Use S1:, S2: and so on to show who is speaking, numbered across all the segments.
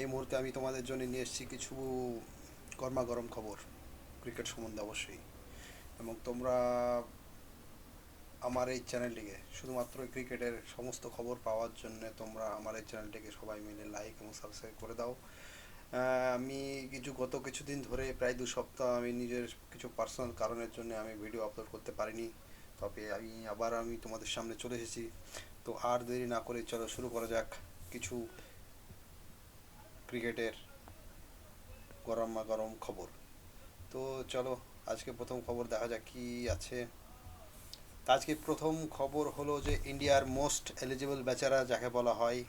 S1: এই মুহূর্তে আমি তোমাদের জন্য নিয়ে এসেছি কিছু গরমা গরম খবর ক্রিকেট সম্বন্ধে অবশ্যই। এবং তোমরা আমার এই চ্যানেলটিকে শুধুমাত্র ক্রিকেটের সমস্ত খবর পাওয়ার জন্য তোমরা আমার এই চ্যানেলটিকে সবাই মিলে লাইক এবং সাবস্ক্রাইব করে দাও। আমি কিছু গত কিছুদিন ধরে প্রায় দু সপ্তাহ আমি নিজের কিছু পার্সোনাল কারণের জন্য আমি ভিডিও আপলোড করতে পারিনি। তবে আমি আবার আমি তোমাদের সামনে চলে এসেছি। তো আর দেরি না করে চলো শুরু করা যাক। কিছু ক্রিকেটের গরমা গরম খবর। তো চলো আজকে প্রথম খবর দেখা যাক কি আছে। আজকে প্রথম খবর হলো যে ইন্ডিয়ার মোস্ট এলিজিবল বেচারা যাকে বলা হয়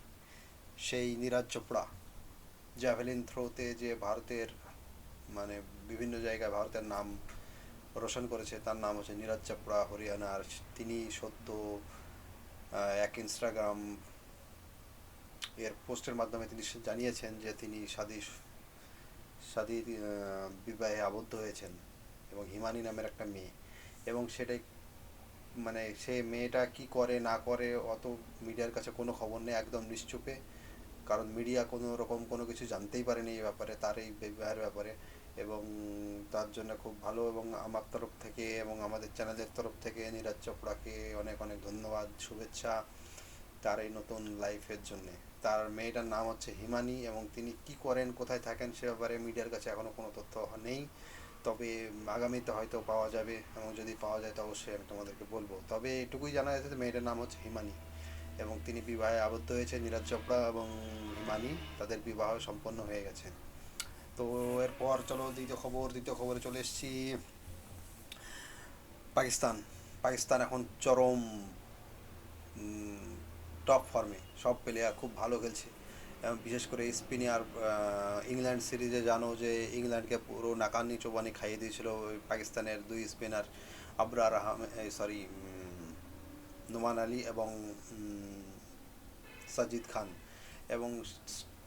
S1: সেই নীরাজ চোপড়া। জ্যাভেলিন থ্রোতে যে ভারতের মানে বিভিন্ন জায়গায় ভারতের নাম রোশন করেছে তার নাম হচ্ছে নীরাজ চোপড়া হরিয়ানার। তিনি আহ, এক ইনস্টাগ্রাম এর পোস্টের মাধ্যমে তিনি জানিয়েছেন যে তিনি সাদী সাদী বিবাহে আবদ্ধ হয়েছেন এবং হিমানি নামের একটা মেয়ে এবং সেটাই মানে সে মেয়েটা কি করে, না করে, অত মিডিয়ার কাছে কোনো খবর নেই, একদম নিশ্চুপে। কারণ মিডিয়া কোনো রকম কোনো কিছু জানতেই পারেনি এই ব্যাপারে, তার এই বিবাহের ব্যাপারে এবং তার জন্য খুব ভালো এবং আমার তরফ থেকে এবং আমাদের চ্যানেলের তরফ থেকে নীরাজ চোপড়াকে অনেক অনেক ধন্যবাদ, শুভেচ্ছা। তার এই নতুন লাইফের জন্যে। তার মেয়েটার নাম হচ্ছে হিমানি এবং তিনি কি করেন, কোথায় থাকেন সে ব্যাপারে মিডিয়ার কাছে এখনও কোনো তথ্য নেই। তবে আগামীতে হয়তো পাওয়া যাবে এবং যদি পাওয়া যায় তো অবশ্যই আমি তোমাদেরকে বলব। তবে এটুকুই জানা যাচ্ছে যে মেয়েটার নাম হচ্ছে হিমানি এবং তিনি বিবাহে আবদ্ধ হয়েছে নীরাজ চোপড়া এবং হিমানি। তাদের বিবাহ সম্পন্ন হয়ে গেছে। তো এরপর চলো দ্বিতীয় খবর, দ্বিতীয় খবরে চলে এসেছি। পাকিস্তান। পাকিস্তান এখন চরম টপ ফর্মে সব প্লেয়ার খুব ভালো খেলছে। এবং বিশেষ করে স্পিনার ইংল্যান্ড সিরিজে জানো যে ইংল্যান্ডকে পুরো নাকানি চোবানি খাইয়ে দিয়েছিল পাকিস্তানের দুই স্পিনার আবরার আহমেদ সরি নোমান আলী এবং সাজিদ খান। এবং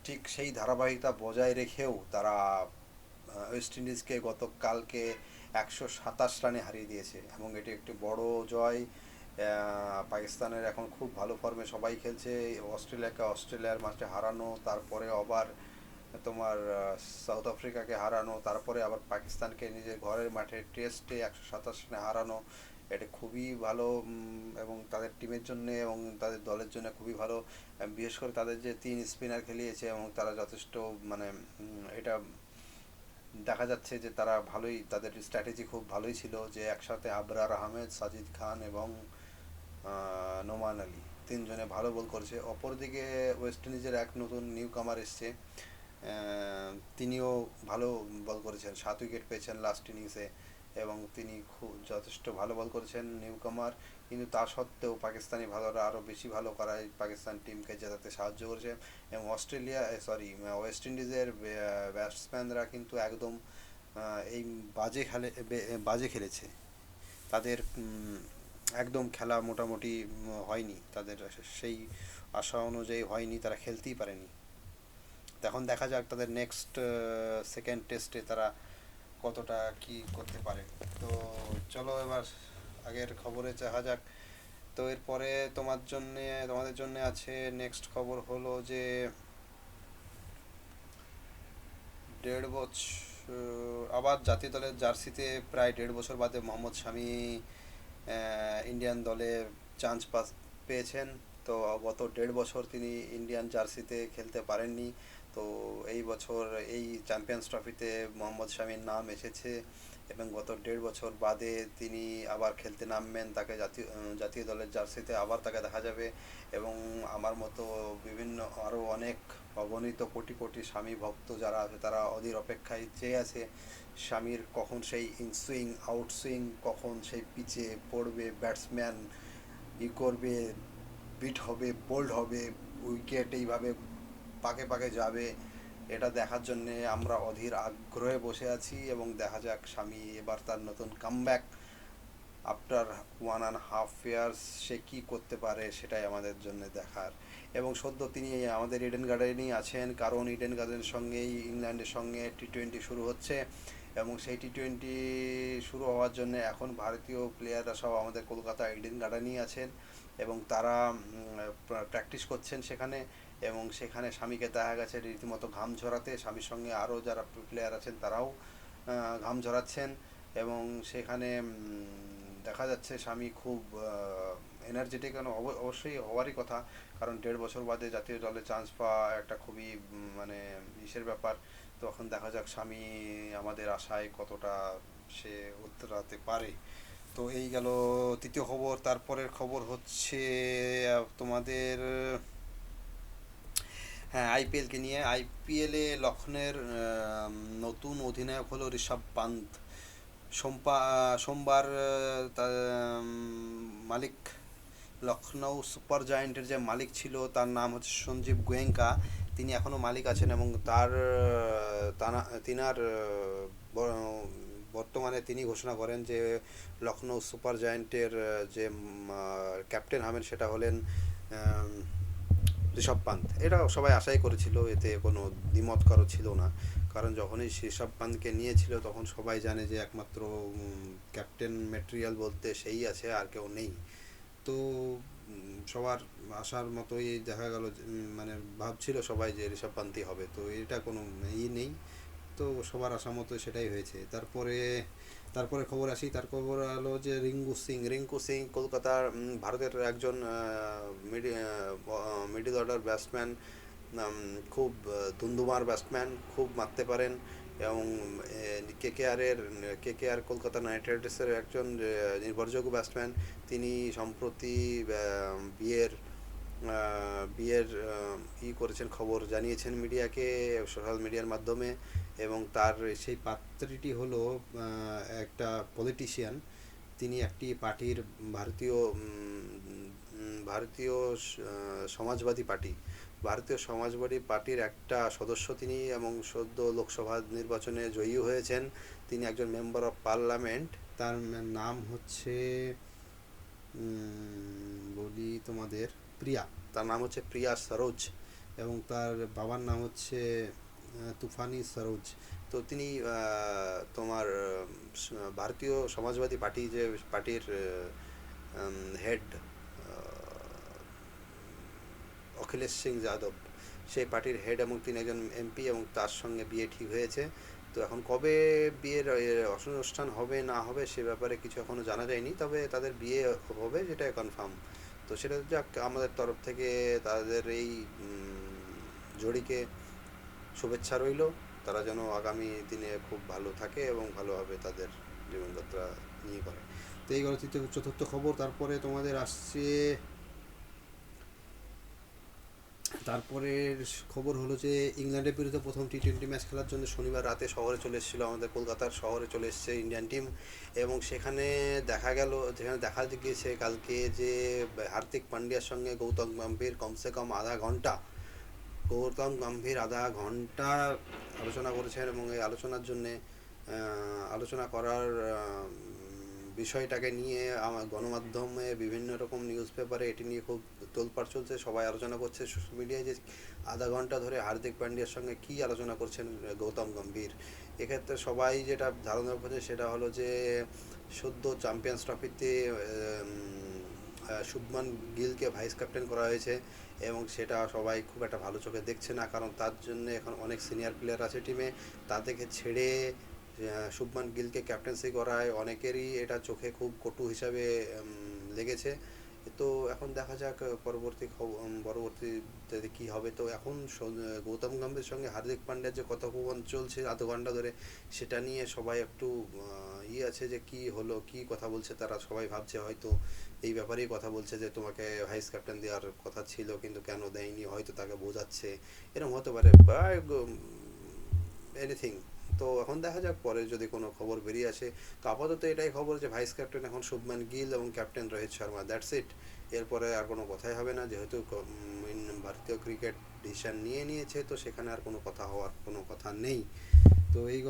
S1: ঠিক সেই ধারাবাহিকতা বজায় রেখেও তারা ওয়েস্ট ইন্ডিজকে গতকালকে একশো সাতাশ রানে হারিয়ে দিয়েছে। এবং এটি একটি বড় জয়। পাকিস্তানের এখন খুব ভালো ফর্মে সবাই খেলছে। অস্ট্রেলিয়াকে অস্ট্রেলিয়ার মাঠে হারানো, তারপরে আবার তোমার সাউথ আফ্রিকাকে হারানো, তারপরে আবার পাকিস্তানকে নিজের ঘরের মাঠে টেস্টে একশো সাতাশ রানে হারানো। এটা খুবই ভালো এবং তাদের টিমের জন্য এবং তাদের দলের জন্য খুবই ভালো। বিশেষ করে তাদের যে তিন স্পিনার খেলিয়েছে এবং তারা যথেষ্ট মানে এটা দেখা যাচ্ছে যে তারা ভালোই, তাদের স্ট্র্যাটেজি খুব ভালোই ছিল যে একসাথে আবরার আহমেদ, সাজিদ খান এবং নোমান আলী তিনজনে ভালো বল করেছে। অপরদিকে ওয়েস্ট ইন্ডিজের এক নতুন নিউ কামার এসছে তিনিও ভালো বল করেছেন। সাত উইকেট পেয়েছেন লাস্ট ইনিংসে এবং তিনি খুব যথেষ্ট ভালো বল করেছেন নিউ কামার কিন্তু তা সত্ত্বেও পাকিস্তানি ভালোরা আরও বেশি ভালো করায় পাকিস্তান টিমকে জেতাতে সাহায্য করেছে। এবং অস্ট্রেলিয়া সরি ওয়েস্ট ইন্ডিজের ব্যাটসম্যানরা কিন্তু একদম এই বাজে খেলে বাজে খেলেছে। তাদের একদম খেলা মোটামুটি হয়নি। তাদের সেই আশা অনুযায়ী হয়নি, তারা খেলতেই পারেনি। এখন দেখা যাক তাদের নেক্সট সেকেন্ড টেস্টে তারা কতটা কি করতে পারে। তো চলো এবার আগের খবরে দেখা যাক। তো এরপরে তোমার জন্যে, তোমাদের জন্য আছে নেক্সট খবর হলো যে দেড় বছর আবার জাতীয় দলের জার্সিতে প্রায় দেড় বছর বাদে মোহাম্মদ শামি ইন্ডিয়ান দলে চান্স পাস, পেয়েছেন। তো গত দেড় বছর তিনি ইন্ডিয়ান জার্সিতে খেলতে পারেননি। তো এই বছর এই চ্যাম্পিয়ন্স ট্রফিতে মোহাম্মদ শামির নাম এসেছে। এবং গত দেড় বছর বাদে তিনি আবার খেলতে নামবেন তাকে জাতীয় জাতীয় দলের জার্সিতে আবার তাকে দেখা যাবে এবং আমার মতো বিভিন্ন আরও অনেক অগণিত কোটি কোটি স্বামী ভক্ত যারা আছে তারা অধীর অপেক্ষায় চেয়ে আছে স্বামীর কখন সেই ইনসুইং আউটসুইং কখন সেই পিচে পড়বে ব্যাটসম্যান ই করবে বিট হবে বোল্ড হবে উইকেট এইভাবে পাকে পাকে যাবে। এটা দেখার জন্যে আমরা অধীর আগ্রহে বসে আছি এবং দেখা যাক স্বামী এবার তার নতুন comeback after one and half years সে কী করতে পারে সেটাই আমাদের জন্য দেখার। এবং সদ্য তিনি আমাদের ইডেন গার্ডেনেই আছেন, কারণ ইডেন গার্ডেনের সঙ্গেই ইংল্যান্ডের সঙ্গে টি টোয়েন্টি শুরু হচ্ছে এবং সেই টি টোয়েন্টি শুরু হওয়ার জন্য এখন ভারতীয় প্লেয়াররা সব আমাদের কলকাতা ইডেন গার্ডেনেই আছেন এবং তারা প্র্যাকটিস করছেন সেখানে। এবং সেখানে স্বামীকে দেখা গেছে রীতিমতো ঘাম ঝরাতে। স্বামীর সঙ্গে আরও যারা প্লেয়ার আছেন, তারাও ঘাম ঝরাচ্ছেন এবং সেখানে দেখা যাচ্ছে স্বামী খুব এনার্জেটিক অবশ্যই হওয়ারই কথা। কারণ দেড় বছর বাদে জাতীয় দলে চান্স পাওয়া একটা খুবই মানে ইসের ব্যাপার। তো এখন দেখা যাক স্বামী আমাদের আশায় কতটা সে উত্তরাতে পারে। তো এই গেল তৃতীয় খবর। তারপরের খবর হচ্ছে তোমাদের হ্যাঁ আইপিএলকে নিয়ে। আইপিএলে আহ, নতুন অধিনায়ক হলো ঋষভ পান্ত। সোমপা সোমবার মালিক লখনৌ সুপার জায়েন্টের যে মালিক ছিল তার নাম হচ্ছে সঞ্জীব গোয়েঙ্কা। তিনি এখনও মালিক আছেন এবং তার তিনার বর্তমানে তিনি ঘোষণা করেন যে লখনৌ সুপার জায়েন্টের যে ক্যাপ্টেন হবেন সেটা হলেন ঋষভ পান্ত এটা সবাই আশাই করেছিল এতে কোনো দ্বিমত কারও ছিল না। কারণ যখনই ঋষভ পান্তকে নিয়েছিল তখন সবাই জানে যে একমাত্র ক্যাপ্টেন মেটেরিয়াল বলতে সেই আছে, আর কেউ নেই। তো সবার আসার মতোই দেখা গেল মানে ভাবছিল সবাই যে ঋষভ পান্তই হবে। তো এটা কোনো ই নেই। তো সবার আশা মতো সেটাই হয়েছে। তারপরে তারপরে খবর আসি, তার খবর হলো যে রিঙ্কু সিং রিঙ্কু সিং কলকাতার ভারতের একজন মিডিল অর্ডার ব্যাটসম্যান খুব ধুন্ধুমার ব্যাটসম্যান খুব মারতে পারেন এবং কে কে আরের কে কে আর কলকাতা নাইট রাইডার্সের একজন নির্ভরযোগ্য ব্যাটসম্যান তিনি সম্প্রতি বিয়ের বিয়ের ই করেছেন খবর, জানিয়েছেন মিডিয়াকে, সোশ্যাল মিডিয়ার মাধ্যমে। এবং তার সেই পাত্রীটি হলো একটা পলিটিশিয়ান তিনি একটি পার্টির ভারতীয় ভারতীয় সমাজবাদী পার্টি। ভারতীয় সমাজবাদী পার্টির একটা সদস্য তিনি এবং সদ্য লোকসভা নির্বাচনে জয়ী হয়েছেন। তিনি একজন মেম্বার অফ পার্লামেন্ট তার নাম হচ্ছে বলি তোমাদের, প্রিয়া। তার নাম হচ্ছে প্রিয়া সরোজ এবং তার বাবার নাম হচ্ছে তুফানি সরোজ। তো তিনি তোমার ভারতীয় সমাজবাদী পার্টি যে পার্টির হেড অখিলেশ সিং যাদব, সেই পার্টির হেড এবং তিনি একজন এমপি এবং তার সঙ্গে বিয়ে ঠিক হয়েছে। তো এখন কবে বিয়ের অনুষ্ঠান হবে, না হবে, সে ব্যাপারে কিছু এখনও জানা যায়নি, তবে তাদের বিয়ে হবে যেটা কনফার্ম তো সেটা যাক, আমাদের তরফ থেকে তাদের এই জড়িকে শুভেচ্ছা রইল। তারা যেন আগামী দিনে খুব ভালো থাকে এবং ভালোভাবে তাদের জীবনযাত্রা নিয়ে করে। তো এই গেল চতুর্থ খবর। তারপরে তোমাদের আসছে, তারপরের খবর হলো যে ইংল্যান্ডের বিরুদ্ধে প্রথম টি টোয়েন্টি ম্যাচ খেলার জন্য শনিবার রাতে শহরে চলে এসেছিল আমাদের কলকাতার শহরে চলে এসেছে ইন্ডিয়ান টিম। এবং সেখানে দেখা গেল, যেখানে দেখা গিয়েছে কালকে যে হার্দিক পান্ডিয়ার সঙ্গে গৌতম গম্ভীর কমসে কম আধা ঘণ্টা গৌতম গম্ভীর আধা ঘণ্টা আলোচনা করেছেন এবং এই আলোচনার জন্যে আলোচনা করার বিষয়টাকে নিয়ে আমার গণমাধ্যমে বিভিন্ন রকম নিউজ পেপারে এটি নিয়ে খুব তোলপাড় চলছে। সবাই আলোচনা করছে। সোশ্যাল মিডিয়ায় যে আধা ঘণ্টা ধরে হার্দিক পান্ডিয়ার সঙ্গে কী আলোচনা করছেন গৌতম গম্ভীর? এক্ষেত্রে সবাই যেটা ধারণা করছে সেটা হলো যে, সদ্য চ্যাম্পিয়ন্স ট্রফিতে শুভমান গিলকে ভাইস ক্যাপ্টেন করা হয়েছে এবং সেটা সবাই খুব একটা ভালো চোখে দেখছে না, কারণ তার জন্য এখন অনেক সিনিয়র প্লেয়ার আছে টিমে তাদেরকে ছেড়ে শুভমান গিলকে ক্যাপ্টেন্সি করায় অনেকেরই এটা চোখে খুব কটু হিসাবে লেগেছে। তো এখন দেখা যাক পরবর্তী পরবর্তীতে কী হবে। তো এখন গৌতম গম্ভীর সঙ্গে হার্দিক পান্ডিয়ার যে কথোপকথন চলছে আধ ঘণ্টা ধরে, সেটা নিয়ে সবাই একটু ই আছে যে কি হলো, কি কথা বলছে তারা সবাই ভাবছে। হয়তো এই ব্যাপারেই কথা বলছে যে তোমাকে ভাইস ক্যাপ্টেন দেওয়ার কথা ছিল, কিন্তু কেন দেয়নি? হয়তো তাকে বোঝাচ্ছে। এরকম হতে পারে, বা এনিথিং তো এখন দেখা যাক, পরে যদি কোনো খবর বেরিয়ে আসে। তো আপাতত এটাই খবর যে ভাইস ক্যাপ্টেন এখন শুভমান গিল এবং captain Rohit Sharma that's it এরপরে আর কোনো কথাই হবে না, যেহেতু ভারতীয় ক্রিকেট ডিসিশন নিয়ে নিয়েছে, তো সেখানে আর কোনো কথা হওয়ার কোনো কথা নেই। তো এই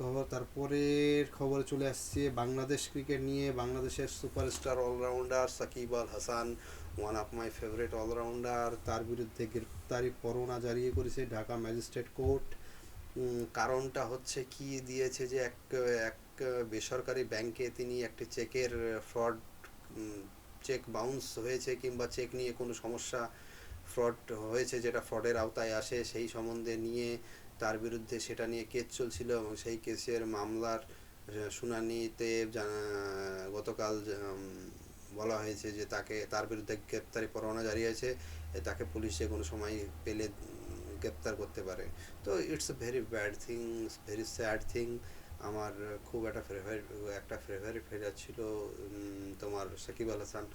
S1: খবর। তারপরের খবর চলে আসছে, বাংলাদেশ ক্রিকেট নিয়ে। বাংলাদেশের superstar allrounder Shakib Al Hasan one of my favourite allrounder, তার বিরুদ্ধে গ্রেপ্তারি পরোয়ানা জারি করেছে ঢাকা ম্যাজিস্ট্রেট কোর্ট। কারণটা হচ্ছে কি দিয়েছে যে এক এক বেসরকারি ব্যাংকে তিনি একটি চেকের ফ্রড চেক বাউন্স হয়েছে কিংবা চেক নিয়ে কোনো সমস্যা ফ্রড হয়েছে যেটা ফ্রডের আওতায় আসে, সেই সম্বন্ধে নিয়ে তার বিরুদ্ধে সেটা নিয়ে কেস চলছিল এবং সেই কেসের মামলার শুনানিতে গতকাল বলা হয়েছে যে তাকে, তার বিরুদ্ধে গ্রেপ্তারি পরোয়ানা জারি আছে তাকে পুলিশ কোনো সময় পেলে গ্রেপ্তার করতে পারে। তো it's a very bad thing very sad thing আমার খুব একটা ফেভারিট একটা ফেভারিট প্লেয়ার ছিল তোমার সাকিব আল হাসান।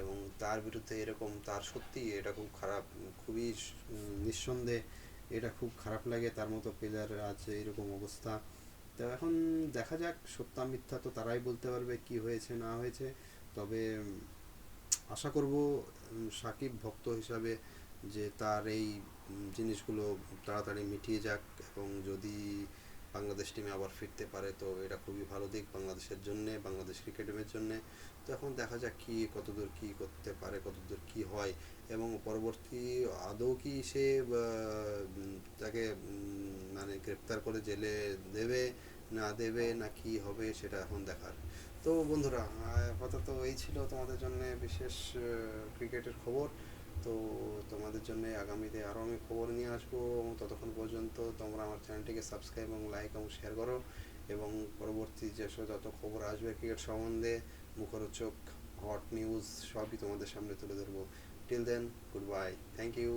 S1: এবং তার বিরুদ্ধে এরকম, তার সত্যি এটা খুব খারাপ, খুবই নিঃসন্দেহে এটা খুব খারাপ লাগে, তার মতো প্লেয়ার আজ এরকম অবস্থা। তো এখন দেখা যাক, সত্যা মিথ্যা তো তারাই বলতে পারবে কি হয়েছে, না হয়েছে। তবে আশা করব সাকিব ভক্ত হিসাবে যে তার এই জিনিসগুলো তাড়াতাড়ি মিটিয়ে যাক এবং যদি বাংলাদেশ টিমে আবার ফিরতে পারে, তো এটা খুবই ভালো দিক বাংলাদেশের জন্যে, বাংলাদেশ ক্রিকেট টিমের জন্যে। তো এখন দেখা যাক কি, কতদূর কি করতে পারে, কতদূর কি হয় এবং পরবর্তী আদৌ কি সে তাকে মানে গ্রেপ্তার করে জেলে দেবে, না দেবে, না কি হবে সেটা এখন দেখার। তো বন্ধুরা আপাতত এই ছিল তোমাদের জন্য বিশেষ ক্রিকেটের খবর। তো তোমাদের জন্য আগামীতে আরও আমি খবর নিয়ে আসব এবং ততক্ষণ পর্যন্ত তোমরা আমার চ্যানেলটিকে সাবস্ক্রাইব এবং লাইক এবং শেয়ার করো এবং পরবর্তী যেসব যত খবর আসবে ক্রিকেট সম্বন্ধে, মুখরোচক হট নিউজ সবই তোমাদের সামনে তুলে ধরবো। Till then good bye thank you